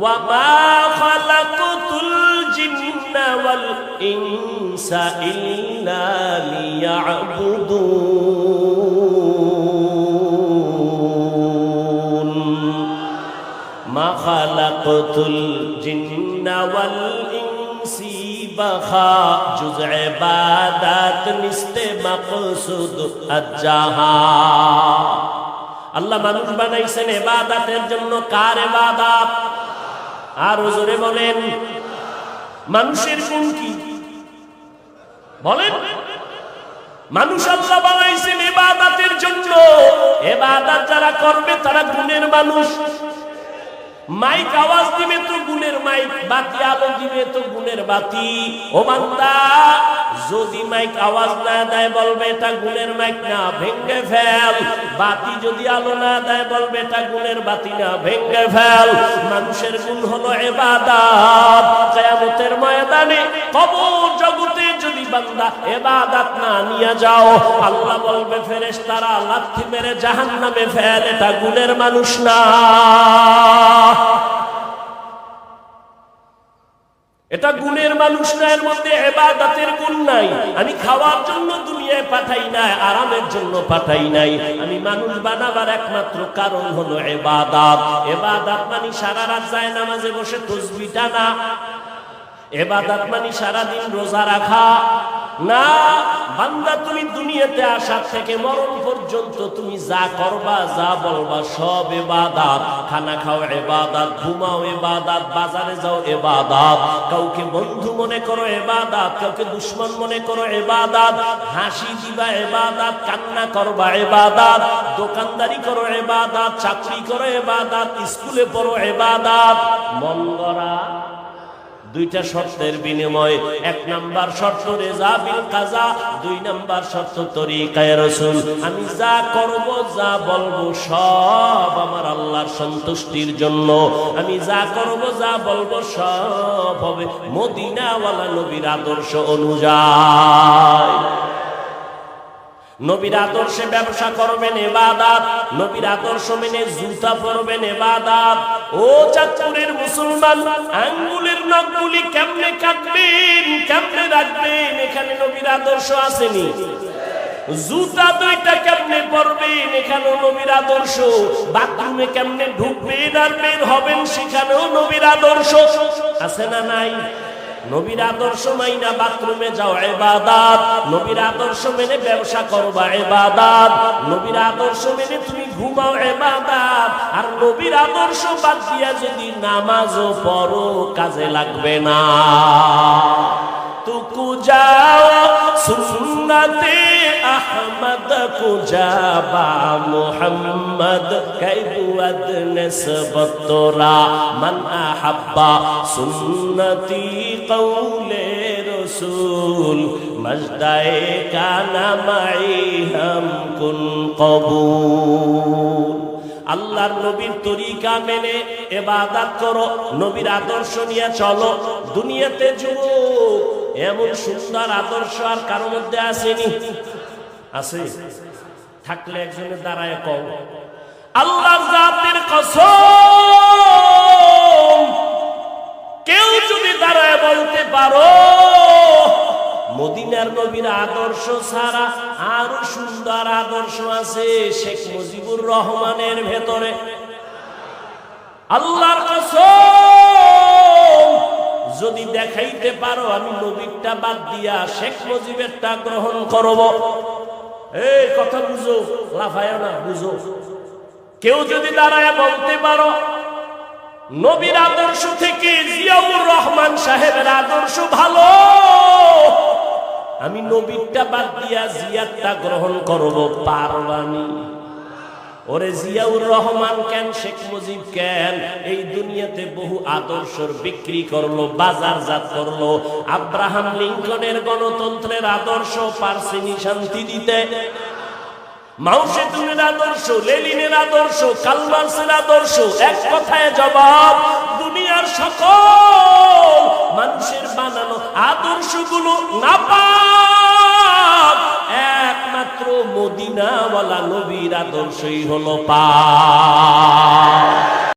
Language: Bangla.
وما خلقت الجن والإنس إلا ليعبدون ما خلقت الجن والإنس بخا جز عبادات نست مقصود الجہا আল্লাহ মানুষ বানাইছেন এবাদাতের জন্য কার এবাদাত আর জোরে বলেন। মানুষের গুণ কি? বলেন। মানুষ আল্লাহ বানাইছেন এবাদাতের জন্য। এবাদাত যারা করবে তারা গুণের মানুষ। মাইক আওয়াজ দিবে তো গুণের মাইক, বাতি আলো দিবে তো গুণের বাতি। ও বান্দা। যদি মাইক আওয়াজ না দেয়, বলবে এটা গুণের মাইক না, ভেঙ্গে ফেল। বাতি যদি আলো না দেয়, বলবে এটা গুণের বাতি না, ভেঙ্গে ফেল। মানুষের গুণ হলো এবাদাত। কিয়ামতের ময়দানে কবর জগতে যদি বান্দা এবাদাত না নিয়ে যাও, আল্লাহ বলবে, ফেরেশতারা লাথি মেরে জাহান্নামে ফেল, এটা গুণের মানুষ না। এটা গুণের মানুষ না, এর মধ্যে এবাদাতের গুণ নাই। আমি খাওয়ার জন্য দুনিয়ায় পাঠাই নাই, আরামের জন্য পাঠাই নাই। আমি মানুষ বানাবার একমাত্র কারণ হলো এবাদাত। এবাদাত মানে সারা রাত যায় নামাজে বসে তসবি টানা এবাদাত মানে সারাদিন রোজা রাখা। না, বান্দা, তুমি দুনিয়াতে আসার থেকে মরণ পর্যন্ত তুমি যা করবা, যা বলবা, সব এবাদাত খানা খাও এবাদাত ঘুমাও এবাদাত বাজারে যাও এবাদাত কাউকে বন্ধু মনে করো এবাদাত কাউকে দুশ্মন মনে করো এবাদাত হাসি দিবা এবাদাত কান্না করবা এবাদাত দোকানদারি করো এবাদাত চাকরি করো এবাদাত স্কুলে পড়ো এবাদাত মন গড়া দুইটা শর্তের বিনিময়ে এক নাম্বার শর্ত রেজা বিল কাজা, দুই নাম্বার শর্ত তরিকায় রসুল। আমি যা করব, যা বলব, সব আমার আল্লাহর সন্তুষ্টির জন্য। আমি যা করব, যা বলব, সব হবে মদিনাওয়ালা নবীর আদর্শ অনুযায়ী। নবীর আদর্শে ব্যবসা করবেন এবাদাত, নবীর আদর্শ মেনে জুতা পরবেন এবাদাত ও চাঁদপুরের মুসলমান, আঙ্গুলের নখগুলি কেমনে কাটবেন, কেমনে রাখবেন? এখানে নবীর আদর্শ আসেনি। জুতা দুইটা কেমনে পরবেন? এখানেও নবীর আদর্শ। বাথরুমে কেমনে ঢুকবেন আর বের হবেন, সেখানেও নবীর আদর্শ। আছে না নাই? নবীর আদর্শ মাইনা বাথরুমে যাও এবাদাত নবীর আদর্শ মেনে ব্যবসা করবা এবাদাত নবীর আদর্শ মেনে তুমি ঘুমাও এবাদাত আর নবীর আদর্শ বাদ দিয়া যদি নামাজও পড়ো, কাজে লাগবে না। তুকু যাও সুন্নতে আহমদ কুজাবা মুহাম্মদ কাইবুয়াদ নসবতরা মান আহাব্বা সুন্নতি কৌলে রসুল মজদায়ে কানা মাই হাম কুন কবুল। আল্লাহর নবীর তরিকা মেনে এবাদাত করো, নবীর আদর্শ নিয়ে চলো, দুনিয়াতে যুবক এমন সুন্দর আদর্শ আর কারও মধ্যে আসেনি। আছে। থাকলে একজনের দাঁড়ায় কম আল্লাহ জাতের কসম, কেউ যদি দাঁড়ায় বলতে পারো, মদিনার নবীর আদর্শ ছাড়া আরও সুন্দর আদর্শ আছে শেখ মুজিবুর রহমানের ভেতরে। আল্লাহর কসম যদি দেখাইতে পারো, আমি নবীরটা বাদ দিয়া শেখ মুজিবেরটা গ্রহণ করব। এই কথা বুঝো লাফায় না, বুঝো। কেউ যদি দাঁড়ায় বলতে পারো, নবীর আদর্শ থেকে জিয়াউর রহমান সাহেবের আদর্শ ভালো। আমি নবীরটা বাদ দিয়া জিয়ারটা গ্রহণ করব, পারবানি। ওরে জিয়াউর রহমান কেন শেখ মুজিব কেন? এই দুনিয়াতে বহু আদর্শর বিক্রি করল, বাজারজাত করল। আব্রাহাম লিঙ্কনের গণতন্ত্রের আদর্শ পারসিনি শান্তি দিতে মাউসে তুমের আদর্শ আদর্শ কালমার্সের আদর্শ, এক কথায় জবাব, দুনিয়ার সকল মানুষের বানানো আদর্শগুলো না একমাত্র মদিনাওয়ালা নবীর আদর্শই হলো পা